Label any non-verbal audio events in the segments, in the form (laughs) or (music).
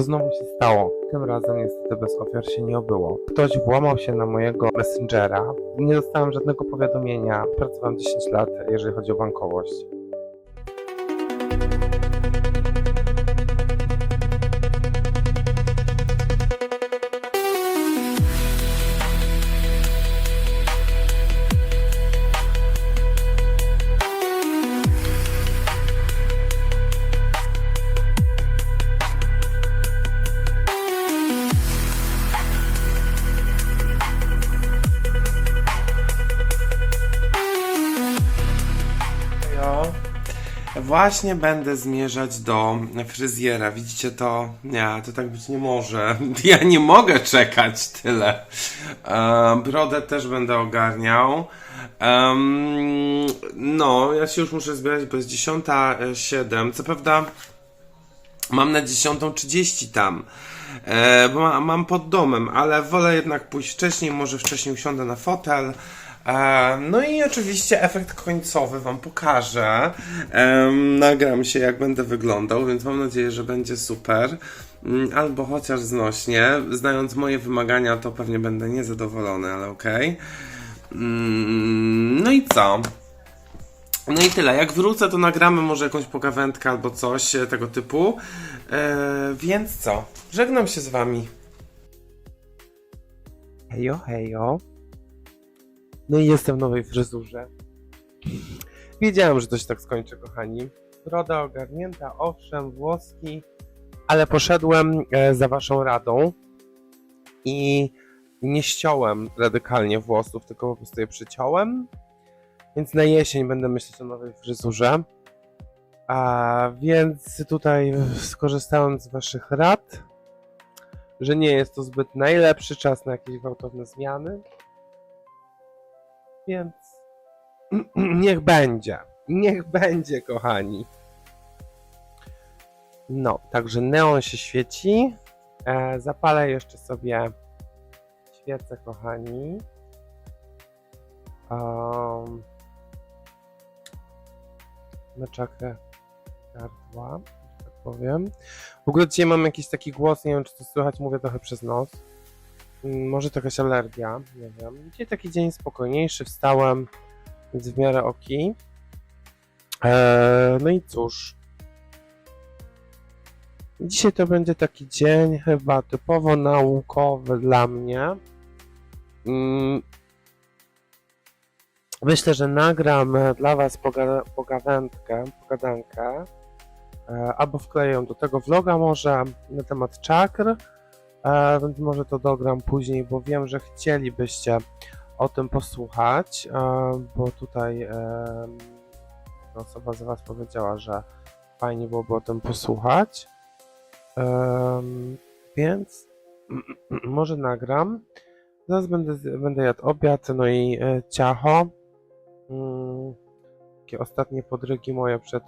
to znowu się stało. Tym razem niestety bez ofiar się nie obyło. Ktoś włamał się na mojego messengera. Nie dostałem żadnego powiadomienia. Pracowałem 10 lat, jeżeli chodzi o bankowość. Właśnie będę zmierzać do fryzjera. Widzicie to? Nie, to tak być nie może. (laughs) Ja nie mogę czekać tyle. E, brodę też będę ogarniał. No, ja się już muszę zbierać, bo jest 10.07. Co prawda mam na 10.30 tam. E, bo ma, mam pod domem, ale wolę jednak pójść wcześniej, może wcześniej usiądę na fotel. No i oczywiście efekt końcowy Wam pokażę. Nagram się, jak będę wyglądał, więc mam nadzieję, że będzie super. Mm, Albo chociaż znośnie. Znając moje wymagania, to pewnie będę niezadowolony, ale okej. Mm, No i co? No i tyle. Jak wrócę, to nagramy może jakąś pogawędkę albo coś e, tego typu. E, więc co? Żegnam się z wami. Hejo, hejo. No i jestem w nowej fryzurze. Wiedziałem, że to się tak skończy, kochani. Broda ogarnięta, owszem, włoski, ale poszedłem e, za waszą radą i nie ściąłem radykalnie włosów, tylko po prostu je przyciąłem. Więc na jesień będę myśleć o nowej fryzurze. A więc tutaj skorzystałem z Waszych rad, że nie jest to zbyt najlepszy czas na jakieś gwałtowne zmiany. Więc (clears throat) niech będzie. Niech będzie, kochani. No, także neon się świeci. E, zapalę jeszcze sobie świecę, kochani. Um, na czakrę gardła, że tak powiem. W ogóle dzisiaj mam jakiś taki głos, nie wiem czy to słychać, mówię trochę przez nos. Mm, Może to jakaś alergia, nie wiem. Dzisiaj taki dzień spokojniejszy, wstałem, więc w miarę oki. Eee, no i cóż. Dzisiaj to będzie taki dzień chyba typowo naukowy dla mnie. Mm, Myślę, że nagram dla Was poga- pogawędkę, pogadankę, e, albo wkleję do tego vloga może na temat czakr, e, więc może to dogram później, bo wiem, że chcielibyście o tym posłuchać, e, bo tutaj e, osoba z Was powiedziała, że fajnie byłoby o tym posłuchać, Em, więc (clears throat) może nagram. Zaraz będę, będę jadł obiad, no i e, ciacho. Mm, takie ostatnie podrygi moje przed,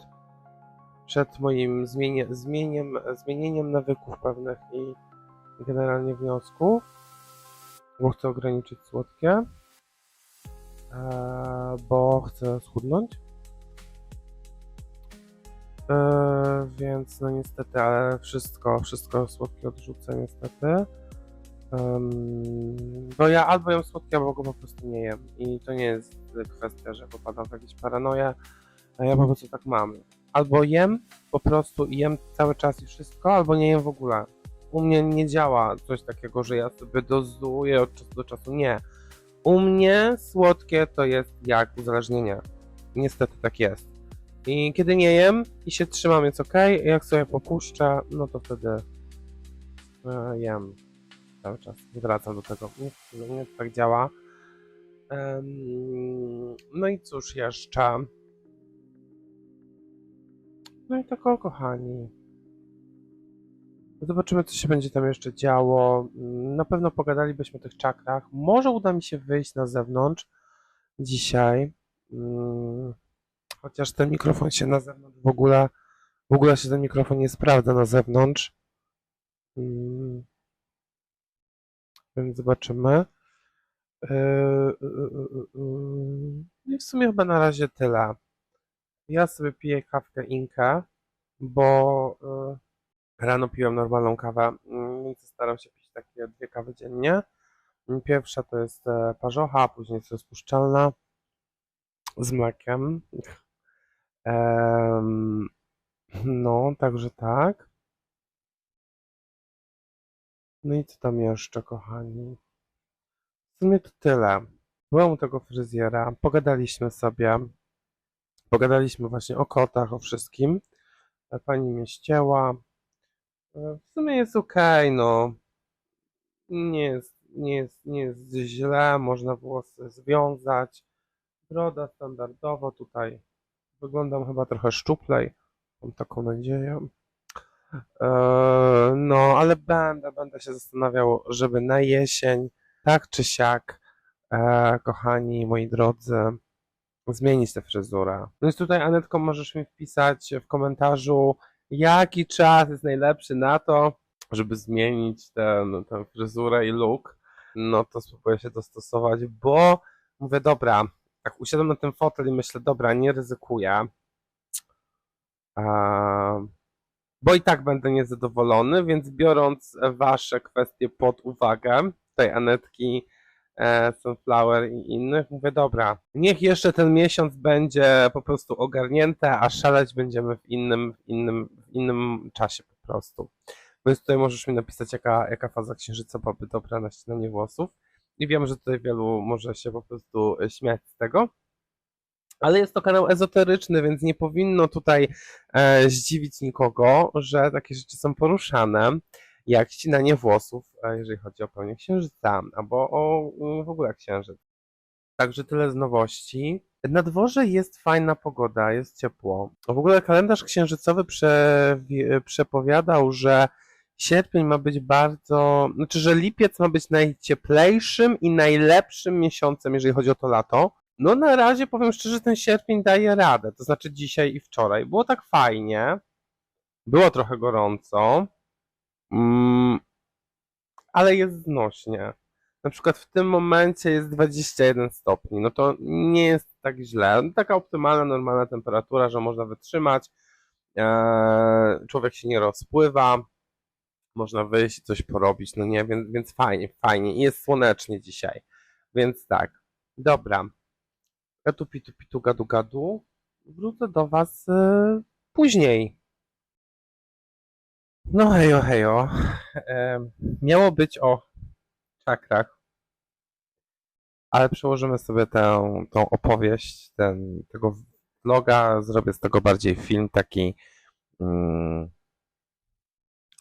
przed moim zmienie, zmieniem, zmienieniem nawyków pewnych i generalnie wniosków, bo chcę ograniczyć słodkie, e, bo chcę schudnąć. E, więc no niestety, ale wszystko, wszystko słodkie odrzucę niestety. Bo ja albo jem słodkie, albo go po prostu nie jem. I to nie jest kwestia, że popadam w jakieś paranoje, ja po prostu tak mam. Albo jem po prostu i jem cały czas i wszystko, albo nie jem w ogóle. U mnie nie działa coś takiego, że ja sobie dozuję od czasu do czasu. Nie. U mnie słodkie to jest jak uzależnienie. Niestety tak jest. I kiedy nie jem i się trzymam, jest ok. Jak sobie popuszczę, no to wtedy e, jem cały czas. Wracam do tego. Nie, nie tak działa. Em, no i cóż jeszcze? No i tak kochani. Zobaczymy, co się będzie tam jeszcze działo. Mm, Na pewno pogadalibyśmy o tych czakrach. Może uda mi się wyjść na zewnątrz dzisiaj. Mm, Chociaż ten mikrofon się na zewnątrz w ogóle, w ogóle się ten mikrofon nie sprawdza na zewnątrz. Mm. Więc zobaczymy. Yy, yy, yy, yy. I w sumie chyba na razie tyle. Ja sobie piję kawkę Inkę, bo Rano piłem normalną kawę, mm, więc staram się pić takie dwie kawy dziennie. Pierwsza to jest e, parzocha, później jest rozpuszczalna z mlekiem. Em, no, także tak. No i co tam jeszcze, kochani? W sumie to tyle. Byłem u tego fryzjera, pogadaliśmy sobie. Pogadaliśmy właśnie o kotach, o wszystkim. E, Pani mnie ścięła. W sumie jest okej, no. Nie jest, nie jest, nie jest źle, można włosy związać. Broda standardowo tutaj. Wyglądam chyba trochę szczuplej. Mam taką nadzieję. Eee, no, ale będę, będę się zastanawiał, żeby na jesień, tak czy siak, e, kochani moi drodzy, zmienić tę fryzurę. No więc tutaj, Anetko, możesz mi wpisać w komentarzu, jaki czas jest najlepszy na to, żeby zmienić tę, fryzurę i look. No to spróbuję się dostosować, bo mówię, dobra, tak usiadłem na tym fotel i myślę, dobra, nie ryzykuję. Bo i tak będę niezadowolony, więc biorąc wasze kwestie pod uwagę, tutaj Anetki, Sunflower i innych, mówię, dobra, niech jeszcze ten miesiąc będzie po prostu ogarnięte, a szaleć będziemy w innym, w innym, w innym czasie po prostu. Więc tutaj możesz mi napisać, jaka, jaka faza księżyca byłaby dobra na ścinanie włosów. I wiem, że tutaj wielu może się po prostu śmiać z tego. Ale jest to kanał ezoteryczny, więc nie powinno tutaj e, zdziwić nikogo, że takie rzeczy są poruszane, jak ścinanie włosów, jeżeli chodzi o pełnię księżyca, albo o w ogóle księżyc. Także tyle z nowości. Na dworze jest fajna pogoda, jest ciepło. W ogóle kalendarz księżycowy przewi- przepowiadał, że sierpień ma być bardzo, znaczy, że lipiec ma być najcieplejszym i najlepszym miesiącem, jeżeli chodzi o to lato. No na razie powiem szczerze, ten sierpień daje radę, to znaczy dzisiaj i wczoraj. Było tak fajnie, było trochę gorąco, mm, ale jest znośnie. Na przykład w tym momencie jest 21 stopni, no to nie jest tak źle. Taka optymalna, normalna temperatura, że można wytrzymać. Eee, człowiek się nie rozpływa, można wyjść i coś porobić, no nie, więc, więc fajnie, fajnie. I jest słonecznie dzisiaj, więc tak. Dobra. Gadu, pitu, pitu, gadu, gadu. Wrócę do Was e, później. No hejo, hejo. E, miało być o czakrach, ale przełożymy sobie tę, tą opowieść, ten, tego vloga, zrobię z tego bardziej film taki, mm,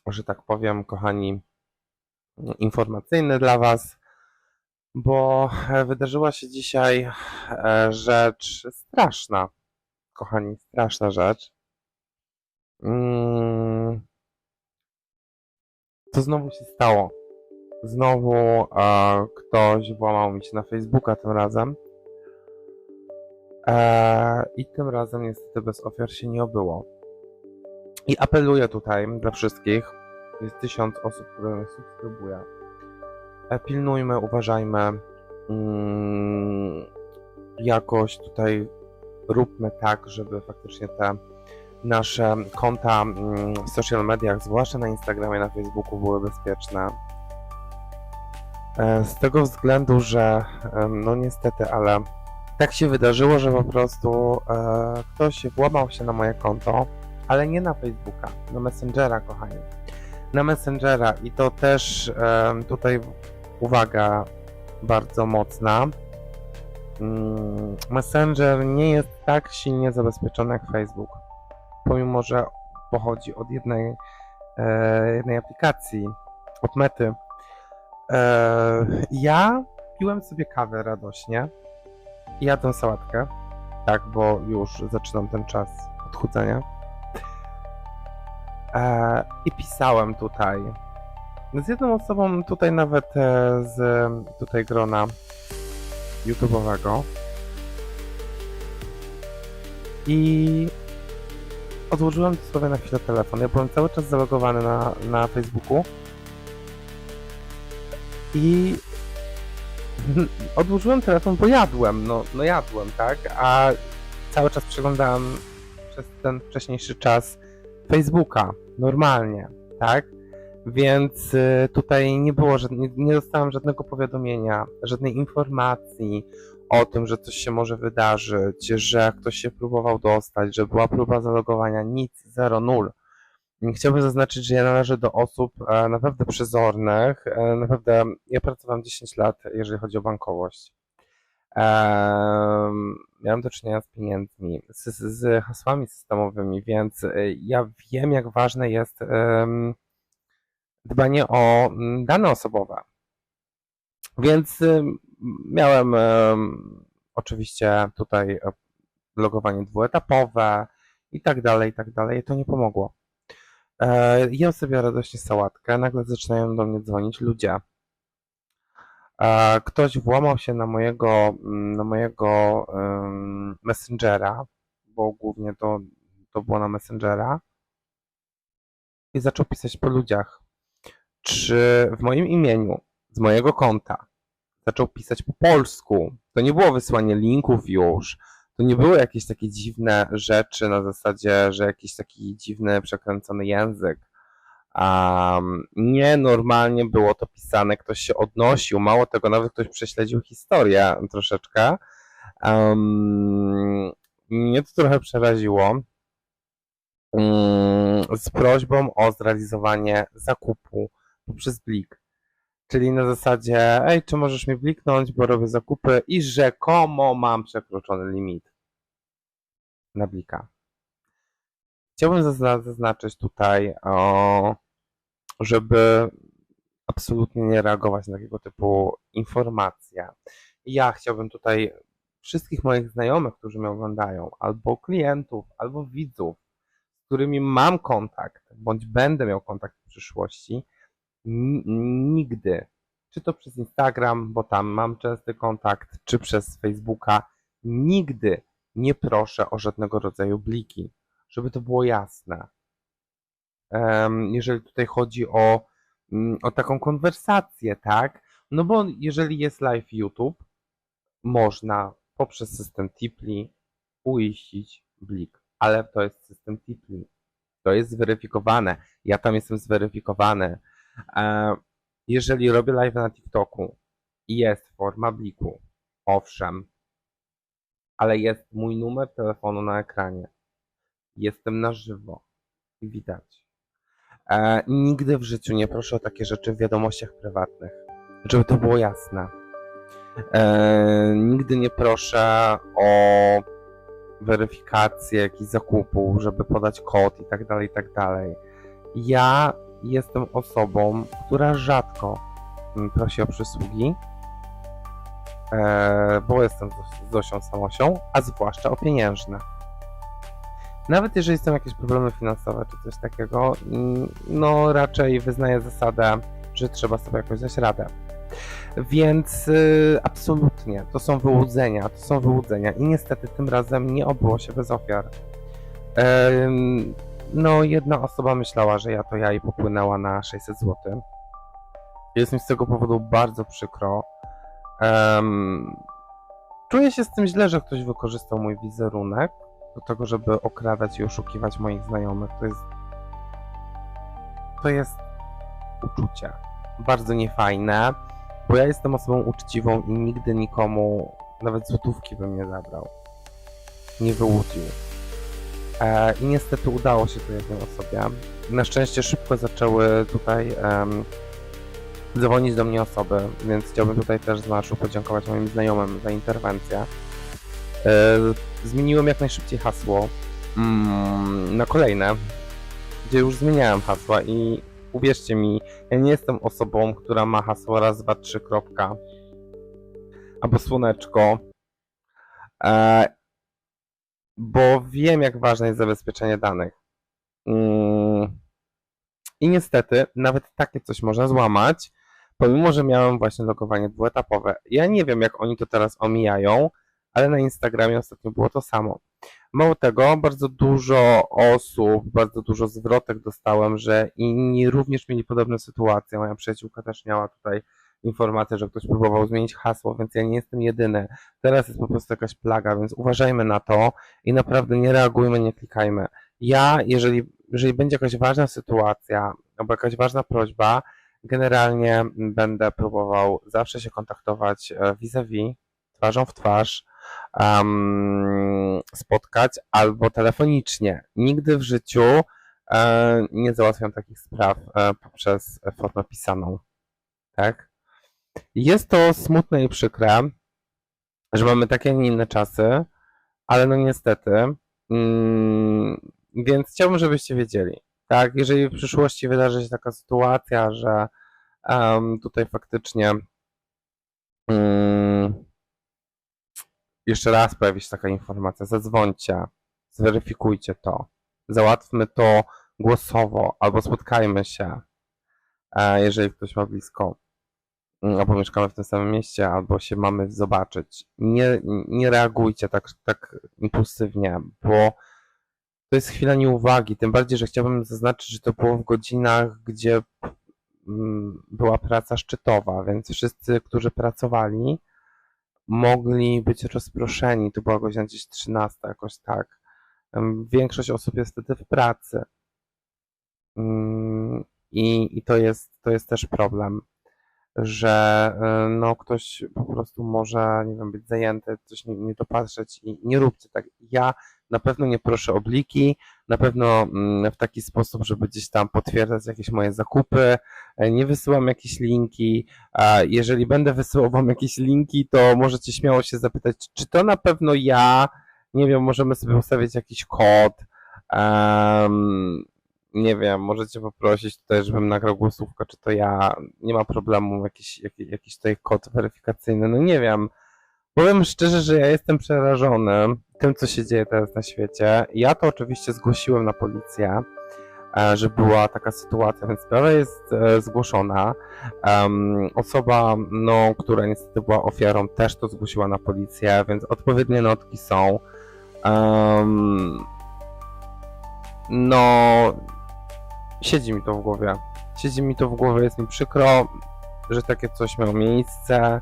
że tak powiem, kochani, informacyjny dla Was, bo e, wydarzyła się dzisiaj e, rzecz straszna, kochani, straszna rzecz. Mm, To znowu się stało. Znowu e, ktoś włamał mi się na Facebooka tym razem. E, I tym razem niestety bez ofiar się nie obyło. I apeluję tutaj dla wszystkich, jest tysiąc osób, które mnie subskrybuje. E, Pilnujmy, uważajmy. Mm, jakoś tutaj róbmy tak, żeby faktycznie te nasze konta mm, w social mediach, zwłaszcza na Instagramie, na Facebooku, były bezpieczne. E, Z tego względu, że no niestety, ale tak się wydarzyło, że po prostu e, ktoś włamał się na moje konto, ale nie na Facebooka, na Messengera, kochani. Na Messengera i to też tutaj uwaga bardzo mocna. Mm, Messenger nie jest tak silnie zabezpieczony jak Facebook, pomimo że pochodzi od jednej, e, jednej aplikacji, od mety. E, ja piłem sobie kawę radośnie i jadłem sałatkę, tak, bo już zaczynam ten czas odchudzania. E, I pisałem tutaj z jedną osobą tutaj nawet e, z tutaj grona YouTube'owego. I odłożyłem sobie na chwilę telefon. Ja byłem cały czas zalogowany na, na Facebooku. I (laughs) odłożyłem telefon, bo jadłem. No, no jadłem, tak? A cały czas przeglądałem przez ten wcześniejszy czas Facebooka. Normalnie tak? Więc y, tutaj nie było, nie, nie dostałam żadnego powiadomienia, żadnej informacji o tym, że coś się może wydarzyć, że ktoś się próbował dostać, że była próba zalogowania, nic, zero, nul. Chciałbym zaznaczyć, że ja należę do osób e, naprawdę przezornych. E, naprawdę, ja pracowałem 10 lat, jeżeli chodzi o bankowość. Em, miałem do czynienia z pieniędzmi, z, z hasłami systemowymi, więc e, ja wiem, jak ważne jest dbanie o dane osobowe. Więc miałem em, oczywiście tutaj e, logowanie dwuetapowe i tak dalej, i tak dalej. To nie pomogło. E, jem sobie radośnie sałatkę, nagle zaczynają do mnie dzwonić ludzie. E, ktoś włamał się na mojego, mm, na mojego messengera, bo głównie to, to było na messengera i zaczął pisać po ludziach. Czy w moim imieniu, z mojego konta, zaczął pisać po polsku. To nie było wysłanie linków już. To nie były jakieś takie dziwne rzeczy na zasadzie, że jakiś taki dziwny, przekręcony język. Um, nie, normalnie było to pisane, ktoś się odnosił, mało tego, nawet ktoś prześledził historię troszeczkę. Um, mnie to trochę przeraziło. Mm, z prośbą o zrealizowanie zakupu poprzez blik. Czyli na zasadzie, ej, czy możesz mi bliknąć, bo robię zakupy i rzekomo mam przekroczony limit na blika. Chciałbym zazna- zaznaczyć tutaj, o, żeby absolutnie nie reagować na takiego typu informacje. Ja chciałbym tutaj wszystkich moich znajomych, którzy mnie oglądają, albo klientów, albo widzów, z którymi mam kontakt, bądź będę miał kontakt w przyszłości, nigdy, czy to przez Instagram, bo tam mam częsty kontakt, czy przez Facebooka, nigdy nie proszę o żadnego rodzaju bliki, żeby to było jasne. Jeżeli tutaj chodzi o, mm, o taką konwersację, tak? No bo jeżeli jest live YouTube, można poprzez system Tipli uiścić blik, ale to jest system Tipli. To jest zweryfikowane. Ja tam jestem zweryfikowany. E, Jeżeli robię live na TikToku i jest forma bliku, owszem, ale jest mój numer telefonu na ekranie. Jestem na żywo i widać. E, nigdy w życiu nie proszę o takie rzeczy w wiadomościach prywatnych, żeby to było jasne. E, nigdy nie proszę o weryfikację jakichś zakupów, żeby podać kod i tak dalej, i tak dalej. Ja jestem osobą, która rzadko prosi o przysługi, e, bo jestem z- Zosią Samosią, a zwłaszcza o pieniężne. Nawet jeżeli są jakieś problemy finansowe czy coś takiego, no raczej wyznaję zasadę, że trzeba sobie jakoś dać radę. Więc y, absolutnie, to są wyłudzenia, to są wyłudzenia i niestety tym razem nie obyło się bez ofiar. No, jedna osoba myślała, że ja to ja i popłynęła na 600 zł. Jest mi z tego powodu bardzo przykro. Em, czuję się z tym źle, że ktoś wykorzystał mój wizerunek do tego, żeby okradać i oszukiwać moich znajomych. To jest. To jest uczucie. Bardzo niefajne, bo ja jestem osobą uczciwą i nigdy nikomu nawet złotówki bym nie zabrał. Nie wyłudził. E, I niestety udało się to jednej osobie. Na szczęście szybko zaczęły tutaj dzwonić do mnie osoby, więc chciałbym tutaj też z Marszu podziękować moim znajomym za interwencję. E, zmieniłem jak najszybciej hasło mm, na kolejne, gdzie już zmieniałem hasła i uwierzcie mi, ja nie jestem osobą, która ma hasło raz, dwa, trzy, kropka albo słoneczko, e, bo wiem, jak ważne jest zabezpieczenie danych. Mm, I niestety, nawet takie coś można złamać, pomimo, że miałem właśnie logowanie dwuetapowe. Ja nie wiem, jak oni to teraz omijają, ale na Instagramie ostatnio było to samo. Mało tego, bardzo dużo osób, bardzo dużo zwrotek dostałem, że inni również mieli podobne sytuacje. Moja przyjaciółka też miała tutaj informację, że ktoś próbował zmienić hasło, więc ja nie jestem jedyny. Teraz jest po prostu jakaś plaga, więc uważajmy na to i naprawdę nie reagujmy, nie klikajmy. Ja, jeżeli, jeżeli będzie jakaś ważna sytuacja albo jakaś ważna prośba, generalnie będę próbował zawsze się kontaktować e, vis-a-vis, twarzą w twarz, em, spotkać albo telefonicznie. Nigdy w życiu e, nie załatwiam takich spraw e, poprzez formę pisaną. Tak? Jest to smutne i przykre, że mamy takie, a nie inne czasy, ale no niestety. Mm, więc chciałbym, żebyście wiedzieli. Tak, jeżeli w przyszłości wydarzy się taka sytuacja, że tutaj faktycznie mm, jeszcze raz pojawi się taka informacja, zadzwońcie, zweryfikujcie to, załatwmy to głosowo, albo spotkajmy się, e, jeżeli ktoś ma blisko, albo mieszkamy w tym samym mieście, albo się mamy zobaczyć. Nie, nie reagujcie tak, tak impulsywnie, bo to jest chwila nieuwagi, tym bardziej, że chciałbym zaznaczyć, że to było w godzinach, gdzie mm, była praca szczytowa, więc wszyscy, którzy pracowali, mogli być rozproszeni. To była godzina gdzieś 13, jakoś tak. Większość osób jest wtedy w pracy. Mm, I, i to, jest, to jest też problem, że y, no, ktoś po prostu może, nie wiem, być zajęty, coś nie, nie dopatrzeć i nie róbcie tak. Ja na pewno nie proszę o bliki, na pewno mm, w taki sposób, żeby gdzieś tam potwierdzać jakieś moje zakupy, e, nie wysyłam jakieś linki, jeżeli będę wysyłał wam jakieś linki, to możecie śmiało się zapytać, czy to na pewno ja, nie wiem, możemy sobie ustawić jakiś kod, nie wiem, możecie poprosić tutaj, żebym nagrał głosówkę, czy to ja, nie ma problemu, jakiś, jakiś, jakiś tutaj kod weryfikacyjny, no nie wiem. Powiem szczerze, że ja jestem przerażony tym, co się dzieje teraz na świecie. Ja to oczywiście zgłosiłem na policję, e, że była taka sytuacja, więc sprawa jest e, zgłoszona. Osoba, no, która niestety była ofiarą, też to zgłosiła na policję, więc odpowiednie notki są. No, siedzi mi to w głowie. Siedzi mi to w głowie, jest mi przykro, że takie coś miało miejsce,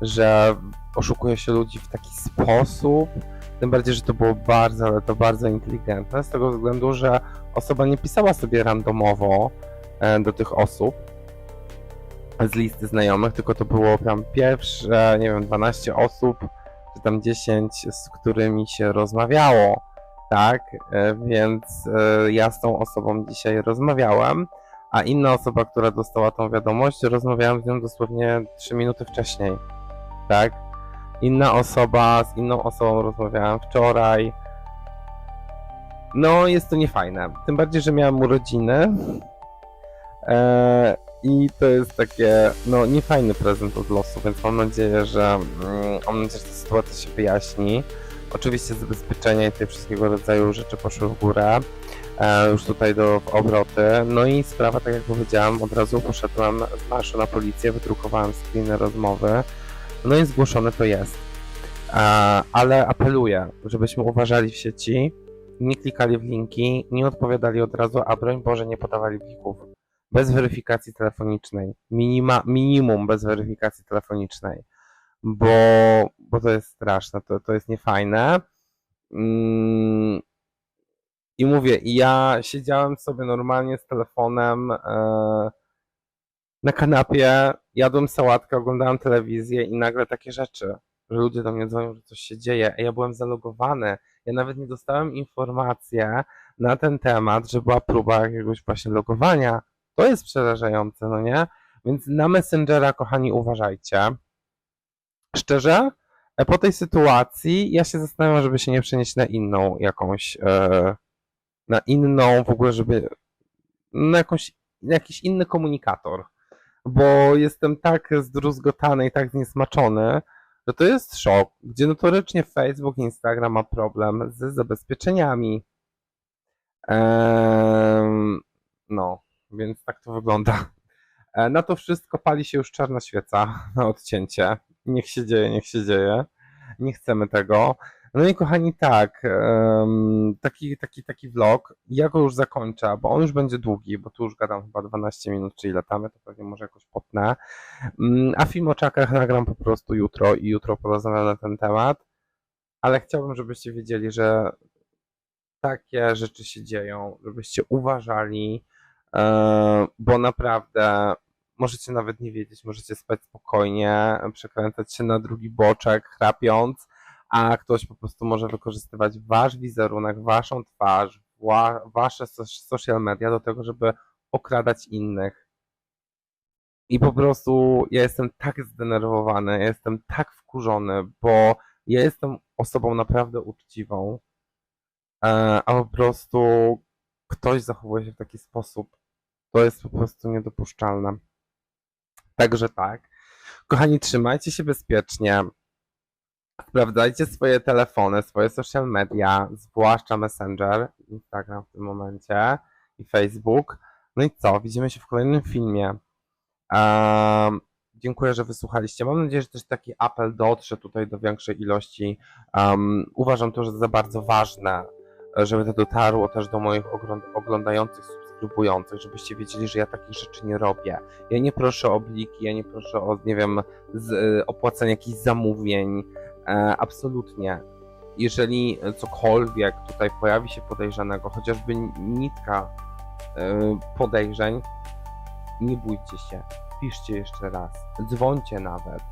że oszukuje się ludzi w taki sposób. Tym bardziej, że to było bardzo, ale to bardzo inteligentne, z tego względu, że osoba nie pisała sobie randomowo e, do tych osób z listy znajomych, tylko to było tam pierwsze, nie wiem, 12 osób, czy tam 10, z którymi się rozmawiało, tak? E, Więc e, ja z tą osobą dzisiaj rozmawiałem, a inna osoba, która dostała tą wiadomość, rozmawiałem z nią dosłownie 3 minuty wcześniej, tak? Inna osoba, z inną osobą rozmawiałem wczoraj. No, jest to niefajne. Tym bardziej, że miałem urodziny. Eee, I to jest takie, no, niefajny prezent od losu, więc mam nadzieję, że, mm, mam nadzieję, że ta sytuacja się wyjaśni. Oczywiście zabezpieczenia i te wszystkiego rodzaju rzeczy poszły w górę. E, już tutaj do obroty. No i sprawa, tak jak powiedziałem, od razu poszedłem w marszu na policję, wydrukowałem screeny rozmowy. No i zgłoszone to jest. E, ale apeluję, żebyśmy uważali w sieci, nie klikali w linki, nie odpowiadali od razu, a broń Boże nie podawali plików. Bez weryfikacji telefonicznej. Minima, minimum bez weryfikacji telefonicznej. Bo, bo to jest straszne, to, to jest niefajne. Mm, I mówię, ja siedziałem sobie normalnie z telefonem e, na kanapie, jadłem sałatkę, oglądałem telewizję i nagle takie rzeczy, że ludzie do mnie dzwonią, że coś się dzieje, a ja byłem zalogowany. Ja nawet nie dostałem informacji na ten temat, że była próba jakiegoś właśnie logowania. To jest przerażające, no nie? Więc na Messengera, kochani, uważajcie. Szczerze, e, po tej sytuacji ja się zastanawiam, żeby się nie przenieść na inną jakąś, e, na inną w ogóle, żeby na jakąś, na jakiś inny komunikator, bo jestem tak zdruzgotany i tak zniesmaczony, że to jest szok, gdzie notorycznie Facebook i Instagram ma problem z zabezpieczeniami. No, więc tak to wygląda. E, Na to wszystko pali się już czarna świeca na odcięcie. Niech się dzieje, niech się dzieje. Nie chcemy tego. No i kochani, tak, taki, taki, taki vlog, ja go już zakończę, bo on już będzie długi, bo tu już gadam chyba 12 minut, czyli latamy, to pewnie może jakoś potnę. Mm, A film o czakach nagram po prostu jutro i jutro porozmawiam na ten temat, ale chciałbym, żebyście wiedzieli, że takie rzeczy się dzieją, żebyście uważali, e, bo naprawdę możecie nawet nie wiedzieć, możecie spać spokojnie, przekręcać się na drugi boczek, chrapiąc, a ktoś po prostu może wykorzystywać wasz wizerunek, waszą twarz, wasze so- social media do tego, żeby okradać innych. I po prostu ja jestem tak zdenerwowany, ja jestem tak wkurzony, bo ja jestem osobą naprawdę uczciwą, e, a po prostu ktoś zachowuje się w taki sposób. To jest po prostu niedopuszczalne. Także tak. Kochani, trzymajcie się bezpiecznie. Sprawdzajcie swoje telefony, swoje social media, zwłaszcza Messenger, Instagram w tym momencie i Facebook. No i co? Widzimy się w kolejnym filmie. Em, dziękuję, że wysłuchaliście. Mam nadzieję, że też taki apel dotrze tutaj do większej ilości. Em, uważam to, że za bardzo ważne, żeby to dotarło też do moich oglądających, subskrybujących, żebyście wiedzieli, że ja takich rzeczy nie robię. Ja nie proszę o bliki, ja nie proszę o, nie wiem, z, y, opłacenie jakichś zamówień. E, absolutnie. Jeżeli cokolwiek tutaj pojawi się podejrzanego, chociażby nitka e, podejrzeń, nie bójcie się. Piszcie jeszcze raz. Dzwońcie nawet,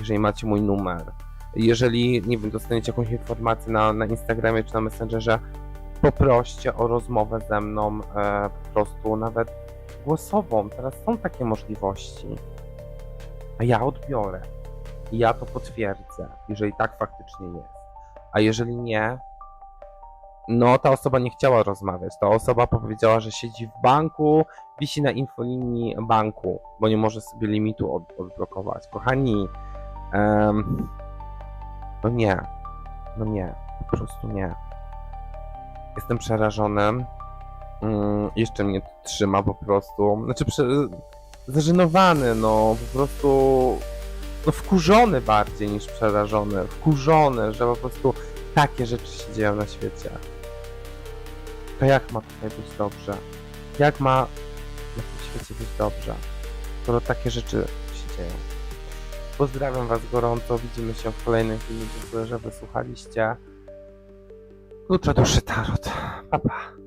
jeżeli macie mój numer. Jeżeli, nie wiem, dostaniecie jakąś informację na, na Instagramie czy na Messengerze, poproście o rozmowę ze mną e, po prostu nawet głosową. Teraz są takie możliwości. A ja odbiorę. I ja to potwierdzę, jeżeli tak faktycznie jest. A jeżeli nie, no ta osoba nie chciała rozmawiać. Ta osoba powiedziała, że siedzi w banku, wisi na infolinii banku, bo nie może sobie limitu od, odblokować. Kochani, no nie, no nie, po prostu nie. Jestem przerażony. Mm, jeszcze mnie trzyma po prostu. Znaczy, prze, zażenowany, no po prostu no wkurzony bardziej niż przerażony. Wkurzony, że po prostu takie rzeczy się dzieją na świecie. To jak ma tutaj być dobrze? Jak ma na tym świecie być dobrze? Skoro takie rzeczy się dzieją. Pozdrawiam Was gorąco, widzimy się w kolejnym filmie. Dziękuję, że wysłuchaliście. Klucza duszy Tarot. Pa, pa.